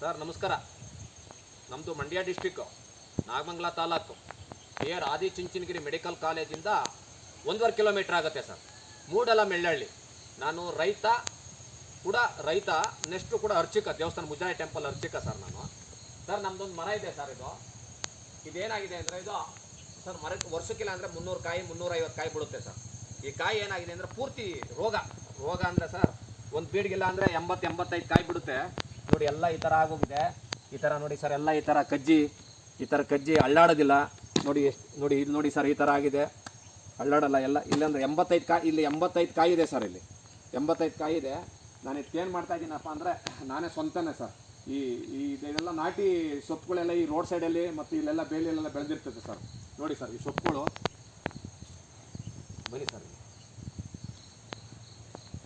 Sir, ನಮಸ್ಕಾರ. ನಮ್ಮದು Mandya district Nagamangala taluk. Near Adichunchanagiri medical ಕಾಲೇಜಿಂದ ಒಂದೂವರೆ ಕಿಲೋಮೀಟ್ರ್ ಆಗುತ್ತೆ ಸರ್. ಮೂಡಲ ಮೆಳ್ಳಳ್ಳಿ. ನಾನು ರೈತ ಕೂಡ ರೈತ ನೆಕ್ಸ್ಟು ಕೂಡ ಅರ್ಚಿಕ, ದೇವಸ್ಥಾನ ಮುಜರಾಯಿ ಟೆಂಪಲ್ ಅರ್ಚಿಕ ಸರ್ ನಾನು. ಸರ್ ನಮ್ಮದೊಂದು ಮರ ಇದೆ ಸರ್ ಇದು. ಇದೇನಾಗಿದೆ ಅಂದರೆ ಇದು, ಸರ್, ಮರ ವರ್ಷಕ್ಕಿಲ್ಲ ಅಂದರೆ ಮುನ್ನೂರು ಕಾಯಿ ಮುನ್ನೂರೈವತ್ತು ಕಾಯಿ ಬಿಡುತ್ತೆ ಸರ್. ಈ ಕಾಯಿ ಏನಾಗಿದೆ ಅಂದರೆ ಪೂರ್ತಿ ರೋಗ. ರೋಗ ಅಂದರೆ ಸರ್, ಒಂದು ಬೀಡ್ಗಿಲ್ಲ ಅಂದರೆ ಎಂಬತ್ತು ಎಂಬತ್ತೈದು ಕಾಯಿ ಬಿಡುತ್ತೆ ನೋಡಿ ಎಲ್ಲ ಈ ಥರ ಆಗೋಗಿದೆ. ಈ ಥರ ನೋಡಿ ಸರ್, ಎಲ್ಲ ಈ ಥರ ಕಜ್ಜಿ, ಈ ಥರ ಕಜ್ಜಿ ಅಳ್ಳಾಡೋದಿಲ್ಲ. ನೋಡಿ ಎಷ್ಟು, ನೋಡಿ ಇಲ್ಲಿ ನೋಡಿ ಸರ್, ಈ ಥರ ಆಗಿದೆ. ಅಳ್ಳಾಡಲ್ಲ, ಎಲ್ಲ ಇಲ್ಲಂದ್ರೆ ಎಂಬತ್ತೈದು ಕಾಯಿ, ಇಲ್ಲಿ ಎಂಬತ್ತೈದು ಕಾಯಿ ಇದೆ ಸರ್ ಇಲ್ಲಿ. ಎಂಬತ್ತೈದು ಕಾಯಿ ಇದೆ. ನಾನು ಏನು ಮಾಡ್ತಾ ಇದ್ದೀನಪ್ಪ ಅಂದರೆ, ನಾನೇ ಸ್ವಂತನೇ ಸರ್. ಈ ಈ ಇದೆಲ್ಲ ನಾಟಿ ಸೊಪ್ಪುಗಳೆಲ್ಲ ಈ ರೋಡ್ ಸೈಡಲ್ಲಿ ಮತ್ತು ಇಲ್ಲೆಲ್ಲ ಬೇಲಿಯಲ್ಲೆಲ್ಲ ಬೆಳೆದಿರ್ತದೆ ಸರ್. ನೋಡಿ ಸರ್, ಈ ಸೊಪ್ಪುಗಳು. ಬನ್ನಿ ಸರ್.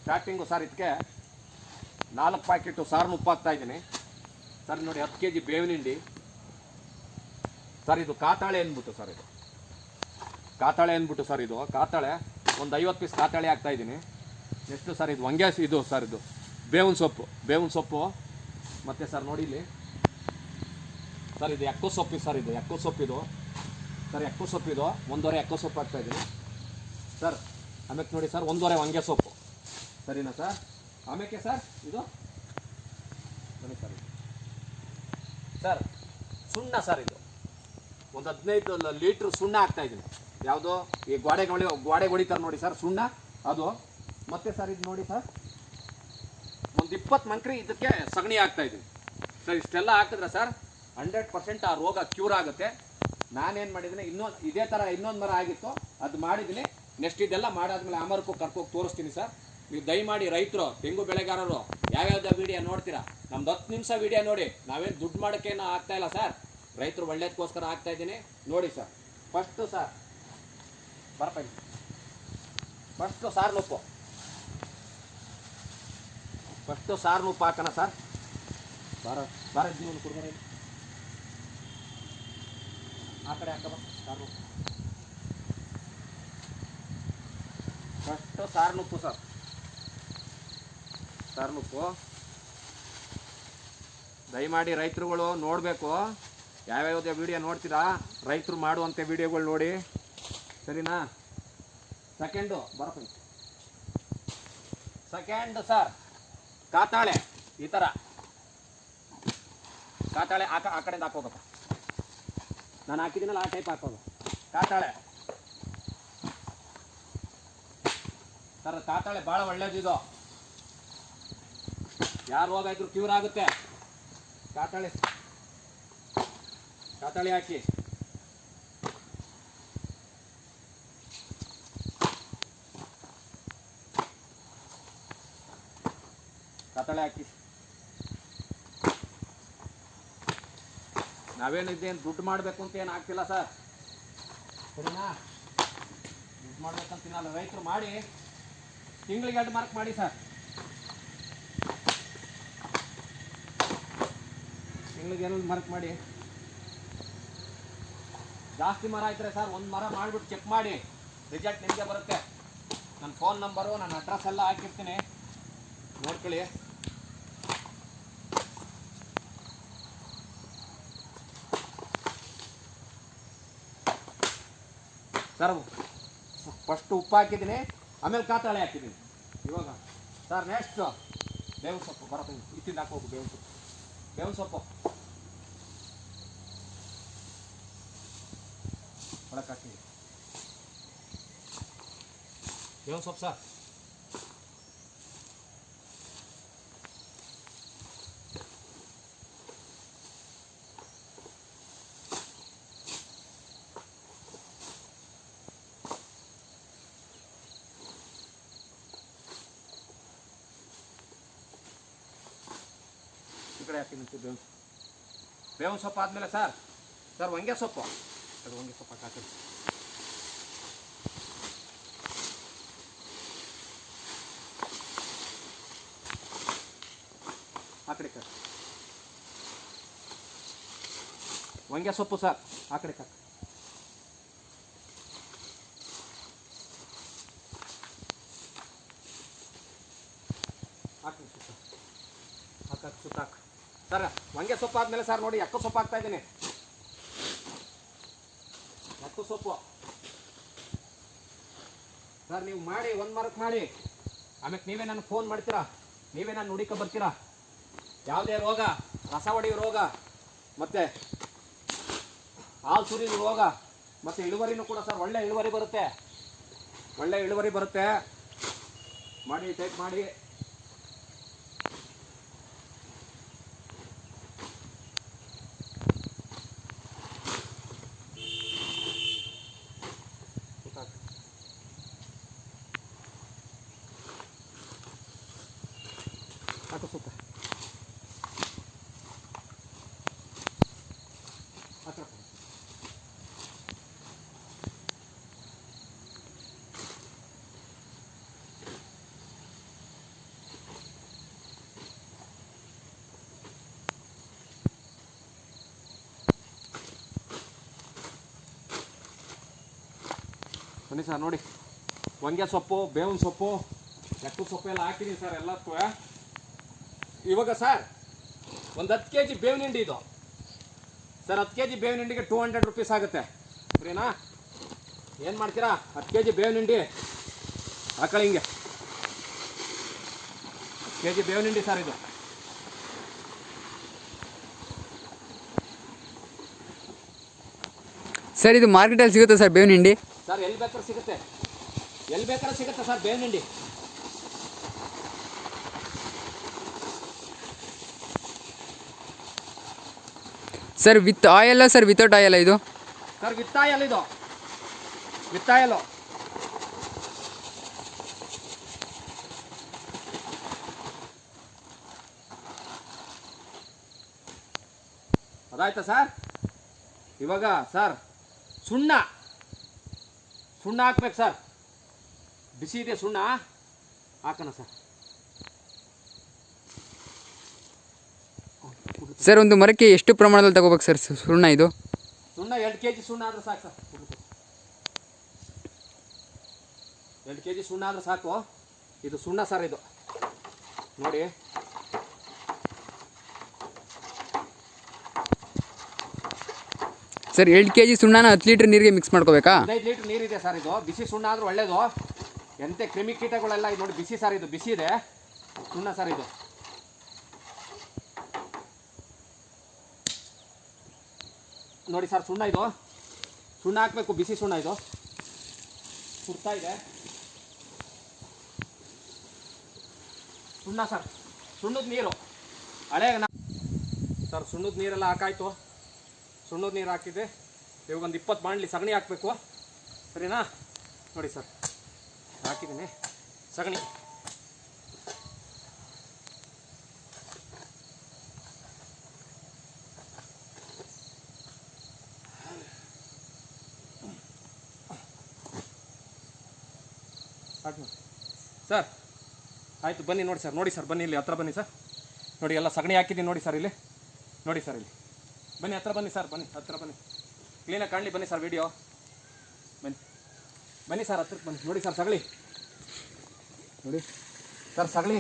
ಸ್ಟಾರ್ಟಿಂಗು ಸರ್ ಇದಕ್ಕೆ. ನಾಲ್ಕು ಪ್ಯಾಕೆಟು ಸಾರು ಉಪ್ಪು ಹಾಕ್ತಾ ಇದ್ದೀನಿ. ಸರ್, ನೋಡಿ, ಹತ್ತು ಕೆ ಜಿ ಬೇವಿನ ಹಿಂಡಿ ಸರ್, ಇದು ಕಾತಾಳೆ ಅಂದ್ಬಿಟ್ಟು ಸರ್ ಇದು. ಕಾತಾಳೆ ಅಂದ್ಬಿಟ್ಟು ಸರ್ ಇದು. ಕಾತಾಳೆ, ಒಂದು ಐವತ್ತು ಪೀಸ್ ಕಾತಾಳೆ ಹಾಕ್ತಾ ಇದ್ದೀನಿ. ಎಷ್ಟು ಸರ್, ಇದು ಹೊಂಗೆ ಇದು ಸರ್ ಇದು. ಬೇವಿನ ಸೊಪ್ಪು. ಬೇವಿನ ಸೊಪ್ಪು. ಮತ್ತು ಸರ್, ನೋಡಿ ಇಲ್ಲಿ. ಸರ್, ಇದು ಎಕ್ಕೋ ಸೊಪ್ಪು ಸರ್ ಇದು. ಎಕ್ಕೋ ಸೊಪ್ಪಿದು ಸರ್, ಎಕ್ಕೋ ಸೊಪ್ಪಿದು ಒಂದೂವರೆ ಎಕ್ಕೋ ಸೊಪ್ಪು ಹಾಕ್ತಾ ಇದ್ದೀನಿ. ಸರ್ ಆಮೇಲೆ ನೋಡಿ ಸರ್, ಒಂದೂವರೆ ಹೊಂಗೆ ಸೊಪ್ಪು. ಸರಿನಾ ಸರ್? ಆಮೇಲೆ ಸರ್ ಇದು? ಸರ್. ಸರ್, ಸುಣ್ಣ ಸರ್ ಇದು. ಒಂದು ಹದಿನೈದು ಲೀಟ್ರ್ ಸುಣ್ಣ ಆಗ್ತಾ ಇದ್ದೀನಿ. ಯಾವುದು? ಈ ಗೋಡೆ ಗೋಳಿ ಗೋಡೆ ಹೊಡಿತಾರೆ ನೋಡಿ ಸರ್, ಸುಣ್ಣ. ಅದು. ಮತ್ತೆ ಸರ್ ಇದು ನೋಡಿ ಸರ್. ಒಂದು ಇಪ್ಪತ್ತು ಮಂಕ್ರಿ ಇದಕ್ಕೆ ಸಗಣಿ ಆಗ್ತಾ ಇದ್ದೀನಿ. ಸರ್, ಇಷ್ಟೆಲ್ಲ ಹಾಕಿದ್ರೆ ಸರ್ ಹಂಡ್ರೆಡ್ ಪರ್ಸೆಂಟ್ ಆ ರೋಗ ಕ್ಯೂರ್ ಆಗುತ್ತೆ. ನಾನೇನು ಮಾಡಿದ್ದೀನಿ, ಇನ್ನೊಂದು ಇದೇ ಥರ ಇನ್ನೊಂದು ಮರ ಆಗಿತ್ತು. ಅದು ಮಾಡಿದ್ದೀನಿ. ನೆಕ್ಸ್ಟ್ ಇದೆಲ್ಲ ಮಾಡಾದ್ಮೇಲೆ ಆ ಕರ್ಕೋಗಿ ತೋರಿಸ್ತೀನಿ ಸರ್. ನೀವು ದಯಮಾಡಿ ರೈತರು, ತೆಂಗು ಬೆಳೆಗಾರರು, ಯಾವ್ಯಾವ್ದು ವಿಡಿಯೋ ನೋಡ್ತೀರಾ? ನಮ್ದು ಹತ್ತು ನಿಮಿಷ ವಿಡಿಯೋ ನೋಡಿ. ನಾವೇನು ದುಡ್ಡು ಮಾಡೋಕ್ಕೇನು ಆಗ್ತಾ ಇಲ್ಲ ಸರ್. ರೈತರು ಒಳ್ಳೇದಕ್ಕೋಸ್ಕರ ಆಗ್ತಾ ಇದ್ದೀನಿ. ನೋಡಿ ಸರ್. ಫಸ್ಟು ಸರ್ ಬರ್ತಾ. ಫಸ್ಟು ಸಾರ್ ಉಪ್ಪು ಫಸ್ಟು ಸಾರು ಉಪ್ಪು ಹಾಕೋಣ ಸರ್. ಬಾರ ಬಾರ ಜೀವನ ಕುಡ್ದಾರ ಆ ಕಡೆ ಹಾಕಬ ಸಾರು ಫಸ್ಟು ಸಾರು ಉಪ್ಪು ಸರ್. ಉಪ್ಪು ದಯಮಾಡಿ ರೈತರುಗಳು ನೋಡಬೇಕು. ಯಾವ್ಯಾವುದೇ ವಿಡಿಯೋ ನೋಡ್ತೀರಾ? ರೈತರು ಮಾಡುವಂಥ ವಿಡಿಯೋಗಳು ನೋಡಿ. ಸರಿನಾ? ಸೆಕೆಂಡು ಬರ್ತೀನಿ ಸೆಕೆಂಡ್ ಸರ್ ಕಾತಾಳೆ, ಈ ಥರ ಕಾತಾಳೆ ಆ ಆ ಕಡೆಯಿಂದ ಹಾಕೋಬೇಕು ನಾನು ಹಾಕಿದ್ದೀನಲ್ಲ, ಆ ಟೈಪ್ ಹಾಕೋದು ಕಾತಾಳೆ. ಸರ್ ಕಾತಾಳೆ ಭಾಳ ಒಳ್ಳೇದಿದು. ಯಾರು ರೋಗ ಇದ್ರು ಕ್ಯೂರ್ ಆಗುತ್ತೆ. ಕಾತಾಳೆ. ಕಾತಾಳಿ ಹಾಕಿ. ಕಾತಾಳೆ ಹಾಕಿ. ನಾವೇನಿದ್ದೇನು ದುಡ್ಡು ಮಾಡಬೇಕು ಅಂತ ಏನು ಆಗ್ತಿಲ್ಲ ಸರ್? ಸರಿನಾ? ದುಡ್ಡು ಮಾಡ್ಬೇಕಂತ ರೈತರು ಮಾಡಿ. ತಿಂಗಳಿಗೆ ಎರಡು ಮಾರ್ಕ್ ಮಾಡಿ ಸರ್. ತಿಂಗಳಿಗೆ ಏನಾದ್ರು ಮರಕ್ ಮಾಡಿ. ಜಾಸ್ತಿ ಮರ ಆಯ್ತಾರೆ ಸರ್ ಒಂದು ಮರ ಮಾಡಿಬಿಟ್ಟು ಚೆಕ್ ಮಾಡಿ. ರಿಸಲ್ಟ್ ನಿಮಗೆ ಬರುತ್ತೆ. ನನ್ನ ಫೋನ್ ನಂಬರು ನನ್ನ ಅಡ್ರೆಸ್ ಎಲ್ಲ ಹಾಕಿರ್ತೀನಿ. ನೋಡ್ಕೊಳ್ಳಿ. ಸರ್ ಫಸ್ಟ್ ಉಪ್ಪು ಹಾಕಿದ್ದೀನಿ, ಆಮೇಲೆ ಕಾತಾಳೆ ಹಾಕಿದ್ದೀನಿ. ಇವಾಗ. ಸರ್ ನೆಕ್ಸ್ಟು ಬೇವು ಸೊಪ್ಪು ಬರುತ್ತೆ ಇತ್ತಿಂದ ಹಾಕೋಬೇಕು ಬೇವು ಸೊಪ್ಪು. ಬೇವು ಸೊಪ್ಪು. ಒಳಕ್ಕೆ ಹಾಕಿ ಬೇವಿನ ಸೊಪ್ಪು ಸರ್ ಈ ಕಡೆ ಹಾಕಿ ನಿಂತು ಬೇವಿನ ಬೇವಿನ ಸೊಪ್ಪು ಆದಮೇಲೆ ಸರ್ ಸರ್ ಹೊಂಗೆ ಸೊಪ್ಪು ಹೊಂಗೆ ಸೊಪ್ಪು ಹಾಕಿ ಆ ಕಡೆ ಕಟ್ ಹೊಂಗೆ ಸೊಪ್ಪು ಸರ್ ಆ ಕಡೆ ಕಟ್ ಹಾಕಿ ಸುತ್ತಾಕ್ ಸರ್ ವಂಗೆ ಸೊಪ್ಪು ಆದ್ಮೇಲೆ ಸರ್ ನೋಡಿ ಎಕ್ಕ ಸೊಪ್ಪು ಹಾಕ್ತಾ ಸೊಪ್ಪು. ಸರ್, ನೀವು ಮಾಡಿ, ಒಂದು ಮಾರ್ಕ್ ಮಾಡಿ. ಆಮೇಲೆ ನೀವೇ ನನ್ನ ಫೋನ್ ಮಾಡ್ತೀರಾ? ನೀವೇ ನಾನು ಹುಡುಕ ಬರ್ತೀರಾ? ಯಾವುದೇ ರೋಗ ರಸ ರೋಗ, ಮತ್ತೆ ಹಾಲು ರೋಗ, ಮತ್ತೆ ಇಳುವರಿನೂ ಕೂಡ ಸರ್ ಒಳ್ಳೆ ಇಳುವರಿ ಬರುತ್ತೆ. ಒಳ್ಳೆ ಇಳುವರಿ ಬರುತ್ತೆ. ಮಾಡಿ ಟೈಪ್ ಮಾಡಿ. ಬನ್ನಿ ಸರ್, ನೋಡಿ. ಹೊಂಗೆ ಸೊಪ್ಪು, ಬೇವಿನ ಸೊಪ್ಪು ಎಕ್ಕು ಸೊಪ್ಪು ಎಲ್ಲ ಹಾಕಿದ್ದೀನಿ ಸರ್ ಎಲ್ಲಕ್ಕೂ ಇವಾಗ ಸರ್, ಒಂದು ಹತ್ತು ಕೆ ಜಿ ಬೇವಿನ ಹಿಂಡಿ ಇದು. ಸರ್, ಹತ್ತು ಕೆ ಜಿ ಬೇವಿನ ಹಿಂಡಿಗೆ ಟೂ ಹಂಡ್ರೆಡ್ ರುಪೀಸ್ ಆಗುತ್ತೆ. ಸರಿನಾ? ಏನು ಮಾಡ್ತೀರಾ? ಹತ್ತು ಕೆ ಜಿ ಬೇವಿನ ಹಿಂಡಿ. ಹಾಕೊಳ್ಳಿ ಹಿಂಗೆ. ಕೆ ಜಿ ಬೇವಿನ ಹಿಂಡಿ ಸರ್ ಇದು. ಸರ್, ಇದು ಮಾರ್ಕೆಟಲ್ಲಿ ಸಿಗುತ್ತೆ ಸರ್ ಬೇವಿನ ಹಿಂಡಿ. ಸರ್ ಎಲ್ಲಿ ಬೇಕಾದ್ರೆ ಸಿಗುತ್ತೆ. ಎಲ್ಲಿ ಬೇಕಾದ್ರೆ ಸಿಗುತ್ತೆ ಸರ್ ಬೇವಿನಿಂಡಿ ಸರ್ ವಿತ್ ಆಯಲ್ಲ ಸರ್ ವಿತೌಟ್ ಆಯಲ್ಲ ಇದು? ಸರ್ ವಿತ್ ಆಯಲ್ ಇದು. With oil. ಅದಾಯ್ತಾ ಸರ್? ಇವಾಗ ಸರ್ ಸುಣ್ಣ. ಸುಣ್ಣ ಹಾಕ್ಬೇಕು ಸರ್. ಬಿಸಿ ಇದೆ ಸುಣ್ಣ. ಹಾಕೋಣ ಸರ್. ಸರ್ ಒಂದು ಮರಕ್ಕೆ ಎಷ್ಟು ಪ್ರಮಾಣದಲ್ಲಿ ತಗೋಬೇಕು ಸರ್ ಸುಣ್ಣ ಇದು? ಸುಣ್ಣ ಎರಡು ಕೆ ಜಿ ಸುಣ್ಣ ಆದ್ರೆ ಸಾಕು ಸರ್. ಎರಡು ಕೆ ಜಿ ಸುಣ್ಣ ಆದ್ರೆ ಸಾಕು. ಇದು ಸುಣ್ಣ ಸರ್ ಇದು. ನೋಡಿ. ಸರ್, ಎರಡು ಕೆ ಜಿ ಸುಣ್ಣನ ಹತ್ತು ಲೀಟ್ರ್ ನೀರಿಗೆ ಮಿಕ್ಸ್ ಮಾಡ್ಕೋಬೇಕಾ? ಹದಿನೈದು ಲೀಟ್ರ್ ನೀರಿದೆ ಸರ್ ಇದು. ಬಿಸಿ ಸುಣ್ಣ ಆದ್ರೂ ಒಳ್ಳೇದು. ಎಂತೆ ಕ್ರಿಮಿ ಕೀಟಗಳೆಲ್ಲ ಇದು ನೋಡಿ ಬಿಸಿ ಸರ್ ಇದು. ಬಿಸಿ ಇದೆ. ಸುಣ್ಣ ಸರ್ ಇದು. ನೋಡಿ ಸರ್, ಸುಣ್ಣ ಇದು. ಸುಣ್ಣ ಹಾಕಬೇಕು, ಬಿಸಿ ಸುಣ್ಣ ಇದು. ಸುಡ್ತಾ ಇದೆ. ಸುಣ್ಣ ಸರ್. ಸುಣ್ಣದ ನೀರು. ಹಳೆ ಸರ್, ಸುಣ್ಣದ ನೀರೆಲ್ಲ ಹಾಕಾಯ್ತು. ಸುಣ್ಣದ ನೀರು ಹಾಕಿದೆ ಇವಾಗ ಒಂದು ಇಪ್ಪತ್ತು ಬಾಣಲಿ ಸಗಣಿ ಹಾಕಬೇಕು. ಸರಿನಾ? ನೋಡಿ ಸರ್. ಹಾಕಿದ್ದೀನಿ. ಸಗಣಿ. ಸರ್, ಆಯಿತು, ಬನ್ನಿ ನೋಡಿ ಸರ್. ನೋಡಿ ಸರ್, ಬನ್ನಿ ಇಲ್ಲಿ, ಹತ್ರ ಬನ್ನಿ ಸರ್. ನೋಡಿ, ಎಲ್ಲ ಸಗಣಿ ಹಾಕಿದ್ದೀನಿ ನೋಡಿ ಸರ್ ಇಲ್ಲಿ. ನೋಡಿ ಸರ್ ಇಲ್ಲಿ. ಬನ್ನಿ, ಹತ್ರ ಬನ್ನಿ ಸರ್, ಬನ್ನಿ, ಹತ್ರ ಬನ್ನಿ. ಕ್ಲೀನಾಗಿ ಕಾಣಲಿ, ಬನ್ನಿ ಸರ್ ವಿಡಿಯೋ ಬನ್ನಿ. ಬನ್ನಿ ಸರ್ ಹತ್ರಕ್ಕೆ ಬನ್ನಿ. ನೋಡಿ ಸರ್, ಸಗಳಿ. ನೋಡಿ. ಸರ್, ಸಗಳಿ.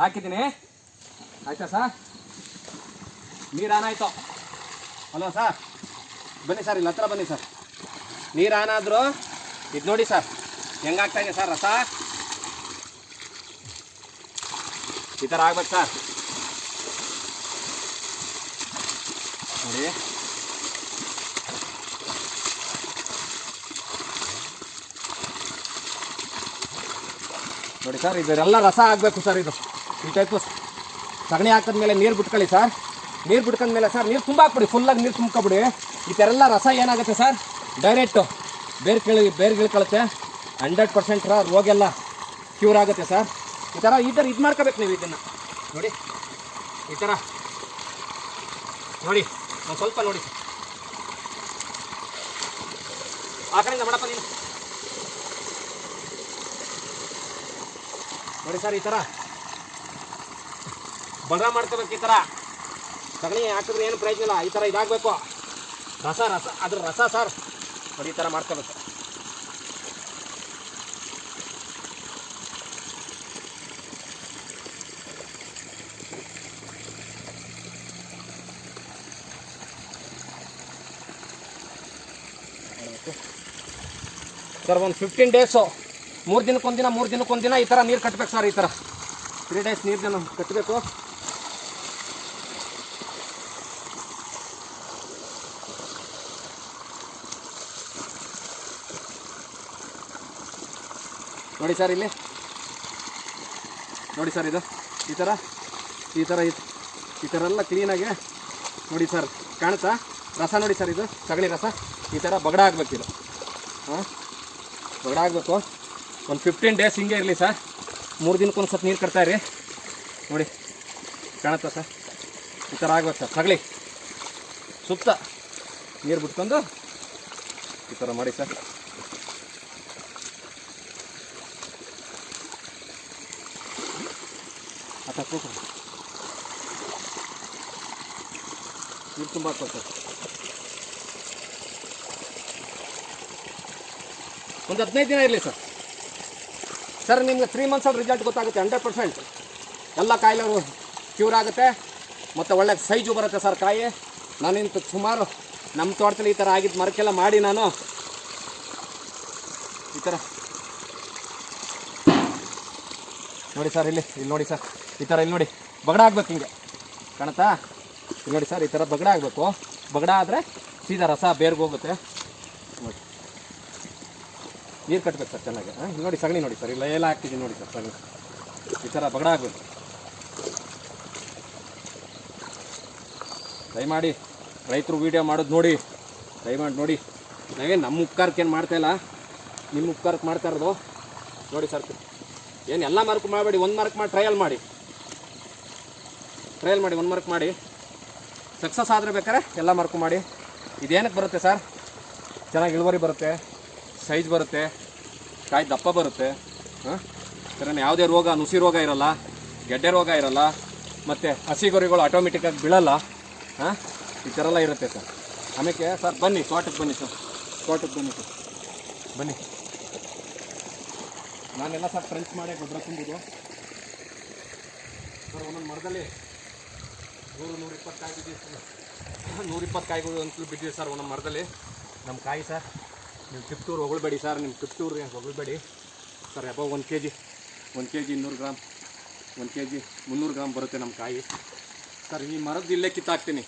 ಹಾಕಿದ್ದೀನಿ. ಆಯ್ತಾ ಸರ್? ನೀರು ಆನ್ ಆಯಿತು ಹಲೋ ಸರ್? ಬನ್ನಿ ಸರ್, ಇಲ್ಲಿ ಹತ್ರ ಬನ್ನಿ ಸರ್. ನೀರು ಆನ್ ಆದರೂ ಇದು ನೋಡಿ ಸರ್. ಹೆಂಗಾಗ್ತಾ ಇದೆ ಸರ್ ರಸ? ಈ ಥರ ಆಗ್ಬೇಕು ಸರ್. ನೋಡಿ. ನೋಡಿ ಸರ್ ಇದರೆಲ್ಲ ರಸ ಆಗಬೇಕು ಸರ್ ಇದು. ಈ ಟೈಪು ಸಗಣಿ ಹಾಕಿದ್ಮೇಲೆ ನೀರು ಬಿಟ್ಕೊಳ್ಳಿ ಸರ್. ನೀರು ಬಿಟ್ಕೊಂಡ್ಮೇಲೆ ಸರ್, ನೀರು ತುಂಬ ಹಾಕ್ಬಿಡಿ ಫುಲ್ಲಾಗಿ ನೀರು ತುಂಬ್ಕೊಬಿಡಿ. ಈ ಥರ ಎಲ್ಲ ರಸ ಏನಾಗುತ್ತೆ ಸರ್? ಡೈರೆಕ್ಟು ಬೇರೆ ಕೇಳಿ, ಬೇರೆ ಇಳ್ಕೊಳುತ್ತೆ ಹಂಡ್ರೆಡ್ ಪರ್ಸೆಂಟ್ ರೋಗ ಎಲ್ಲ ಕ್ಯೂರ್ ಆಗುತ್ತೆ ಸರ್. ಈ ಥರ ಈ ಥರ ಇದು ಮಾಡ್ಕೋಬೇಕು ನೀವು ಇದನ್ನು. ನೋಡಿ, ಈ ಥರ ನೋಡಿ. ಒಂದು ಸ್ವಲ್ಪ ನೋಡಿ ಆ ಕಡೆಯಿಂದ ಮಾಡಪ್ಪ ನೀನು. ನೋಡಿ ಸರ್, ಈ ಥರ ಬಡ ಮಾಡ್ಕೋಬೇಕು ಈ ಥರ ಸಗಣಿ ಹಾಕಿದ್ರೆ ಏನು ಪ್ರಯೋಜನ ಇಲ್ಲ. ಈ ಥರ ಇದಾಗಬೇಕು. ರಸ ರಸ ಅದ್ರ ರಸ ಸರ್. ನೋಡಿ, ಈ ಥರ ಮಾಡ್ಕೋಬೇಕು. ಎಷ್ಟು ಸರ್, ಒಂದು ಫಿಫ್ಟೀನ್ ಡೇಸು ಮೂರು ದಿನಕ್ಕೊಂದಿನ ಮೂರು ದಿನಕ್ಕೊಂದಿನ ಈ ಥರ ನೀರು ಕಟ್ಟಬೇಕು ಸರ್, ಈ ಥರ ತ್ರೀ ಡೇಸ್ ನೀರು ನೀರನ್ನ ಕಟ್ಟಬೇಕು ನೋಡಿ ಸರ್ ಇಲ್ಲಿ. ನೋಡಿ ಸರ್ ಇದು. ಈ ಥರ ಈ ಥರ ಈ ಥರ ಎಲ್ಲ ಕ್ಲೀನಾಗಿ ನೋಡಿ ಸರ್, ಕಾಣುತ್ತಾ? ರಸ ನೋಡಿ ಸರ್ ಇದು, ಸಗಣಿ ರಸ. ಈ ಥರ ಬಗಡ ಆಗಬೇಕು ಇದು. ಹಾಂ? ಬಗಡ ಆಗಬೇಕು. ಒಂದು ಫಿಫ್ಟೀನ್ ಡೇಸ್ ಹಿಂಗೆ ಇರಲಿ ಸರ್. ಮೂರು ದಿನಕ್ಕೊಂದು ಸ್ವಲ್ಪ ನೀರು ಕಟ್ತಾ ಇರಿ. ನೋಡಿ, ಕಾಣುತ್ತಾ ಸರ್? ಈ ಥರ ಆಗ್ಬೇಕು ಸರ್. ಸಗಳಿ ಸುತ್ತ ನೀರು ಬಿಟ್ಕೊಂಡು ಈ ಥರ ಮಾಡಿ ಸರ್. ಅತ್ತ ನೀರು ತುಂಬ ಹಾಕ್ಬೇಕು ಒಂದು ಹದಿನೈದು ದಿನ ಇರಲಿ ಸರ್. ಸರ್, ನಿಮಗೆ ತ್ರೀ ಮಂತ್ಸಲ್ಲಿ ರಿಸಲ್ಟ್ ಗೊತ್ತಾಗುತ್ತೆ ಹಂಡ್ರೆಡ್ ಪರ್ಸೆಂಟ್ ಎಲ್ಲ ಕಾಯಿಲೆಗಳು ಕ್ಯೂರ್ ಆಗುತ್ತೆ, ಮತ್ತು ಒಳ್ಳೆ ಸೈಜು ಬರುತ್ತೆ ಸರ್ ಕಾಯಿ. ನಾನಿಂತ ಸುಮಾರು ನಮ್ಮ ತೋಟದಲ್ಲಿ ಈ ಥರ ಆಗಿದ್ದು ಮರಕ್ಕೆಲ್ಲ ಮಾಡಿ ನಾನು. ಈ ಥರ ನೋಡಿ ಸರ್, ಇಲ್ಲಿ ಇಲ್ಲಿ ನೋಡಿ ಸರ್. ಈ ಥರ ಇಲ್ಲಿ ನೋಡಿ. ಬಗಡ ಆಗ್ಬೇಕು ಹಿಂಗೆ. ಕಾಣುತ್ತಾ? ನೋಡಿ ಸರ್, ಈ ಥರ ಬಗಡ ಆಗಬೇಕು. ಬಗಡ ಆದರೆ ಸೀದಾ ರಸ ಬೇರ್ಗೋಗುತ್ತೆ ನೋಡಿ. ನೀರು ಕಟ್ಬೇಕು ಸರ್ ಚೆನ್ನಾಗಿ. ನೋಡಿ ಸಗಣಿ ನೋಡಿ ಸರ್ ಇಲ್ಲ ಎಲ್ಲ ಹಾಕ್ತಿದ್ದೀನಿ ನೋಡಿ ಸರ್ ಸಗಣಿ. ಈ ಥರ ಬಗಡ ಆಗಬೇಕು. ದಯಮಾಡಿ ರೈತರು ವೀಡಿಯೋ ಮಾಡೋದು ನೋಡಿ. ದಯಮಾಡಿ ನೋಡಿ. ನಾವೇ ನಮ್ಮ ಉಪಕಾರಕ್ಕೆ ಏನು ಮಾಡ್ತಾ ಇಲ್ಲ. ನಿಮ್ಮ ಉಪಕಾರಕ್ಕೆ ಮಾಡ್ತಾ ಇರೋದು. ನೋಡಿ ಸರ್, ಏನು ಎಲ್ಲ ಮಾರ್ಕ್ ಮಾಡಬೇಡಿ, ಒಂದು ಮಾರ್ಕ್ ಮಾಡಿ ಟ್ರಯಲ್ ಮಾಡಿ. ಟ್ರಯಲ್ ಮಾಡಿ, ಒಂದು ಮಾರ್ಕ್ ಮಾಡಿ. ಸಕ್ಸಸ್ ಆದರೆ ಬೇಕಾದ್ರೆ ಎಲ್ಲ ಮಾರ್ಕು ಮಾಡಿ. ಇದೇನಕ್ಕೆ ಬರುತ್ತೆ ಸರ್ ಚೆನ್ನಾಗಿ ಇಳುವರಿ ಬರುತ್ತೆ ಸೈಜ್ ಬರುತ್ತೆ, ಕಾಯಿ ದಪ್ಪ ಬರುತ್ತೆ, ಹಾಂ? ಸರ ಯಾವುದೇ ರೋಗ, ನುಸಿ ರೋಗ ಇರಲ್ಲ, ಗೆಡ್ಡೆ ರೋಗ ಇರಲ್ಲ, ಮತ್ತು ಹಸಿಗೊರಿಗಳು ಆಟೋಮೆಟಿಕ್ಕಾಗಿ ಬೀಳಲ್ಲ, ಹಾಂ? ಈ ಥರ ಎಲ್ಲ ಇರುತ್ತೆ ಸರ್ ಆಮೇಲೆ ಸರ್ ಬನ್ನಿ, ತೋಟಕ್ಕೆ ಬನ್ನಿ ಸರ್ ತೋಟಕ್ಕೆ ಬನ್ನಿ ಸರ್ ಬನ್ನಿ. ನಾನೆಲ್ಲ ಸರ್ ಫ್ರೆಂಚ್ ಮಾಡಿ ಗೊಬ್ಬರ ತುಂಬಿದ್ದು. ಸರ್ ಒಂದೊಂದು ಮರದಲ್ಲಿ ನೂರು ಇಪ್ಪತ್ತು ಕಾಯಿ ಬಿದ್ದಿದೆ ನೂರ ಇಪ್ಪತ್ತು ಕಾಯಿಗಳು ಅಂತಲೂ ಬಿದ್ದಿದೆ ಸರ್ ಒಂದೊಂದು ಮರದಲ್ಲಿ. ನಮ್ಮ ಕಾಯಿ ಸರ್, ನೀವು ಟಿಪ್ಟೂರು ಹೊಗಳಬೇಡಿ ಸರ್, ನಿಮ್ಮ ಕಿಪ್ಟೂರು ಹೊಗಳಬೇಡಿ. ಸರ್ ಯಾವ ಒಂದು ಕೆ ಜಿ ಒಂದು ಕೆ ಜಿ ಇನ್ನೂರು ಗ್ರಾಮ್, ಒಂದು ಕೆ ಜಿ ಮುನ್ನೂರು ಗ್ರಾಮ್ ಬರುತ್ತೆ ನಮ್ಮ ಕಾಯಿ. ಸರ್, ಈ ಮರದ್ದು ಇಲ್ಲೇ ಕಿತ್ತಾಕ್ತೀನಿ.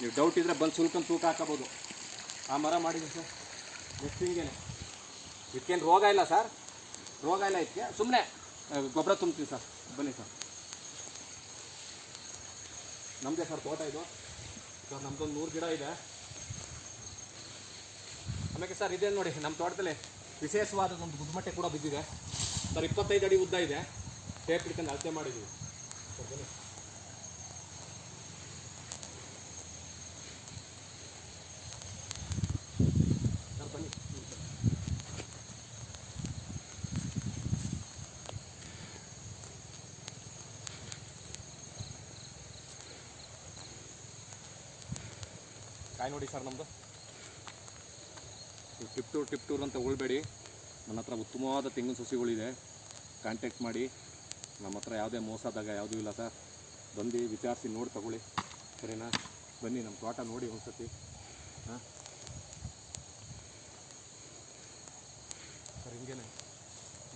ನೀವು ಡೌಟ್ ಇದ್ದರೆ ಬಂದು ಸುಲ್ಕೊಂಡು ತೂಕ ಹಾಕೋಬೋದು ಆ ಮರ ಮಾಡಿದ್ದೀನಿ ಸರ್. ನೆಕ್ಸ್ಟ್ ಹಿಂಗೇನೆ ಇದಕ್ಕೇನು ರೋಗ ಇಲ್ಲ ಸರ್. ರೋಗ ಇಲ್ಲ ಇದಕ್ಕೆ. ಸುಮ್ಮನೆ ಗೊಬ್ಬರ ತುಂಬ್ತೀನಿ ಸರ್. ಬನ್ನಿ ಸರ್. ನಮ್ಮದೇ ಸರ್ ತೋಟ ಇದು. ಸರ್, ನಮ್ದೊಂದು ನೂರು ಗಿಡ ಇದೆ. ಆಮೇಲೆ ಸರ್, ಇದೇನು ನೋಡಿ ನಮ್ಮ ತೋಟದಲ್ಲಿ ವಿಶೇಷವಾದ ಒಂದು ಗುದ್ಮಟ್ಟೆ ಕೂಡ ಬಿದ್ದಿದೆ. ಸರ್, ಇಪ್ಪತ್ತೈದು ಅಡಿ ಉದ್ದ ಇದೆ. ಟೇಪ್ ಹಿಡ್ಕೊಂಡು ಅಳತೆ ಮಾಡಿದ್ದೀವಿ ಸರ್, ಬನ್ನಿ. ಕಾಯಿ ನೋಡಿ ಸರ್ ನಮ್ಮದು ಟಿಪ್ ಟೂರ್ ಟಿಪ್ ಟೂರ್ ಅಂತ ಉಳ್ಬೇಡಿ. ನನ್ನ ಹತ್ರ ಉತ್ತಮವಾದ ತೆಂಗಿನ ಸಸಿಗಳಿದೆ. ಕಾಂಟ್ಯಾಕ್ಟ್ ಮಾಡಿ. ನಮ್ಮ ಹತ್ರ ಯಾವುದೇ ಮೋಸದಾಗ ಯಾವುದೂ ಇಲ್ಲ ಸರ್. ಬಂದು ವಿಚಾರಿಸಿ ನೋಡಿ ತಗೊಳ್ಳಿ. ಸರಿನಾ? ಬನ್ನಿ, ನಮ್ಮ ತೋಟ ನೋಡಿ ಒಂದ್ಸತಿ. ಹಾಂ? ಸರ್, ಹಿಂಗೇನೆ.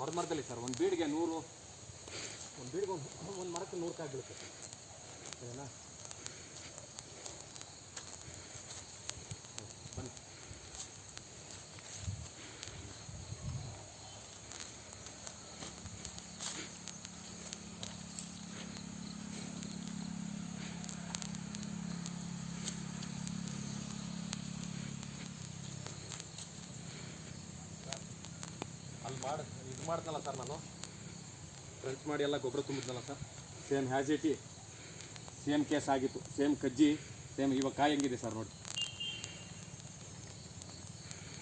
ಮರದ ಮರದಲ್ಲಿ ಸರ್, ಒಂದು ಬೀಡಿಗೆ ನೂರು, ಒಂದು ಬೀಡಿಗೆ ಒಂದು ಒಂದು ಮರಕ್ಕೆ ನೂರು ಕಾಯಿ ಬೀಳುತ್ತೆ ಸರಿನಾ? ಮಾಡಿ ಇದು ಮಾಡ್ತಲ್ಲ ಸರ್ ನಾನು. ಕ್ರಂಚ್ ಮಾಡಿ ಎಲ್ಲ ಗೊಬ್ಬರ ತುಂಬಿದ್ನಲ್ಲ sir. Same has same case ಆಗಿತ್ತು ಸೇಮ್ ಕಜ್ಜಿ ಸೇಮ್ ಇವಾಗ ಕಾಯಿ ಹೆಂಗಿದೆ ಸರ್ ನೋಡಿ.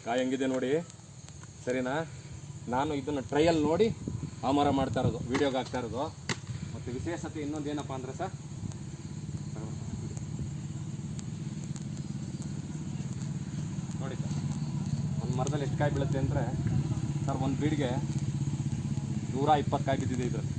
ಕಾಯಿ ಹೆಂಗಿದೆ ನೋಡಿ, ಸರಿನಾ? ನಾನು ಇದನ್ನು ಟ್ರಯಲ್ ನೋಡಿ ಆಮರ ಮಾಡ್ತಾ ಇರೋದು ವೀಡಿಯೋಗೆ ಹಾಕ್ತಾ ಇರೋದು. ಮತ್ತು ವಿಶೇಷತೆ ಇನ್ನೊಂದು ಏನಪ್ಪ ಅಂದರೆ ಸರ್? ನೋಡಿ ಸರ್, ಒಂದು ಮರದಲ್ಲಿ ಎಷ್ಟು ಕಾಯಿ ಬೀಳುತ್ತೆ ಅಂದರೆ ಸರ್ ಒಂದು ಬೀಡಿಗೆ ನೂರ ಇಪ್ಪತ್ತು ಕಾಯಿ ಬಿದ್ದಿದೆ ಇದರಲ್ಲಿ.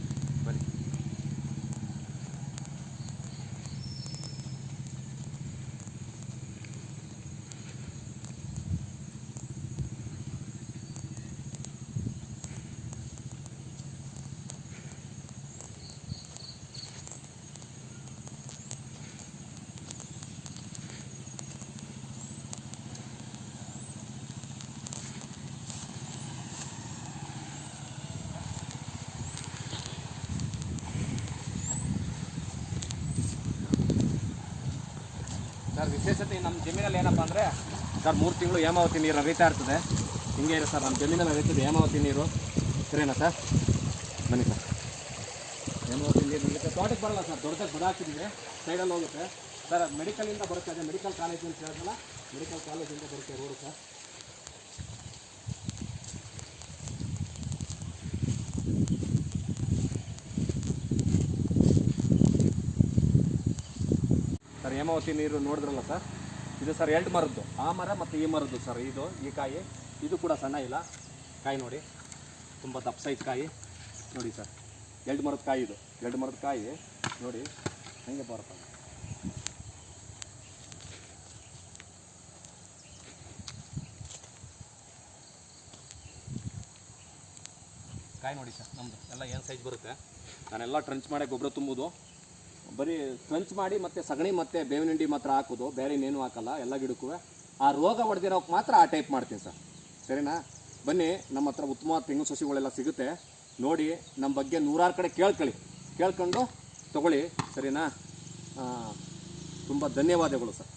ಸರ್, ವಿಶೇಷತೆ ನಮ್ಮ ಜಮೀನಲ್ಲಿ ಏನಪ್ಪ ಅಂದರೆ, ಸರ್, ಮೂರು ತಿಂಗಳು ಹೇಮಾವತಿ ನೀರು ಹರಿತಾ ಇರ್ತದೆ. ಹಿಂಗೆ ಇದೆ ಸರ್, ನಮ್ಮ ಜಮೀನಲ್ಲಿ ಹರಿತದೆ ಹೇಮಾವತಿ ನೀರು. ಸರಿನಾ ಸರ್? ಬನ್ನಿ ಸರ್. ಹೇಮಾವತಿ ನೀರು ನಿಲ್ಲುತ್ತೆ ತೋಟಕ್ಕೆ ಬರಲ್ಲ ಸರ್, ದೊಡ್ಡದಾಗಿ ಬದಾಕ್ತಿದ್ದೀವಿ ಸೈಡಲ್ಲಿ ಹೋಗುತ್ತೆ. ಸರ್ ಮೆಡಿಕಲಿಂದ ಬರುತ್ತೆ, ಅದೇ ಮೆಡಿಕಲ್ ಕಾಲೇಜ್ ಅಂತ ಹೇಳಿದ್ನಲ್ಲ ಮೆಡಿಕಲ್ ಕಾಲೇಜಿಂದ ಬರುತ್ತೆ ರೋಡು ಸರ್. ಹೇಮಾವತಿ ನೀರು ನೋಡಿದ್ರಲ್ಲ ಸರ್? ಇದು ಸರ್ ಎರಡು ಮರದ್ದು. ಆ ಮರ ಮತ್ತು ಈ ಮರದ್ದು ಸರ್. ಇದು ಈ ಕಾಯಿ. ಇದು ಕೂಡ ಸಣ್ಣ ಇಲ್ಲ. ಕಾಯಿ ನೋಡಿ. ತುಂಬ ದಪ್ಪ ಸೈಜ್ ಕಾಯಿ. ನೋಡಿ ಸರ್. ಎರಡು ಮರದ ಕಾಯಿ ಇದು. ಎರಡು ಮರದ ಕಾಯಿ. ನೋಡಿ. ಹಂಗೆ ಬರುತ್ತೆ. ಕಾಯಿ ನೋಡಿ ಸರ್ ನಮ್ಮದು ಎಲ್ಲ ಏನು ಸೈಜ್ ಬರುತ್ತೆ? ನಾನೆಲ್ಲ ಟ್ರಂಚ್ ಮಾಡಿ ಗೊಬ್ಬರ ತುಂಬುವುದು ಬರೀ ಕ್ರಂಚ್ ಮಾಡಿ ಮತ್ತೆ ಸಗಣಿ ಮತ್ತೆ ಬೇವಿನ ಹಿಂಡಿ ಮಾತ್ರ ಹಾಕೋದು, ಬೇರೆ ಇನ್ನೇನು ಹಾಕಲ್ಲ, ಎಲ್ಲ ಗಿಡಕ್ಕೂ. ಆ ರೋಗ ಹೊಡೆದಿರೋಕೆ ಮಾತ್ರ ಆ ಟೈಪ್ ಮಾಡ್ತೀನಿ ಸರ್. ಸರಿನಾ? ಬನ್ನಿ, ನಮ್ಮ ಹತ್ರ ಉತ್ತಮ ತೆಂಗು ಸಸಿಗಳೆಲ್ಲ ಸಿಗುತ್ತೆ. ನೋಡಿ ನಮ್ಮ ಬಗ್ಗೆ ನೂರಾರು ಕಡೆ ಕೇಳ್ಕೊಳ್ಳಿ. ಕೇಳ್ಕೊಂಡು ತಗೊಳ್ಳಿ, ಸರಿನಾ? ತುಂಬ ಧನ್ಯವಾದಗಳು ಸರ್.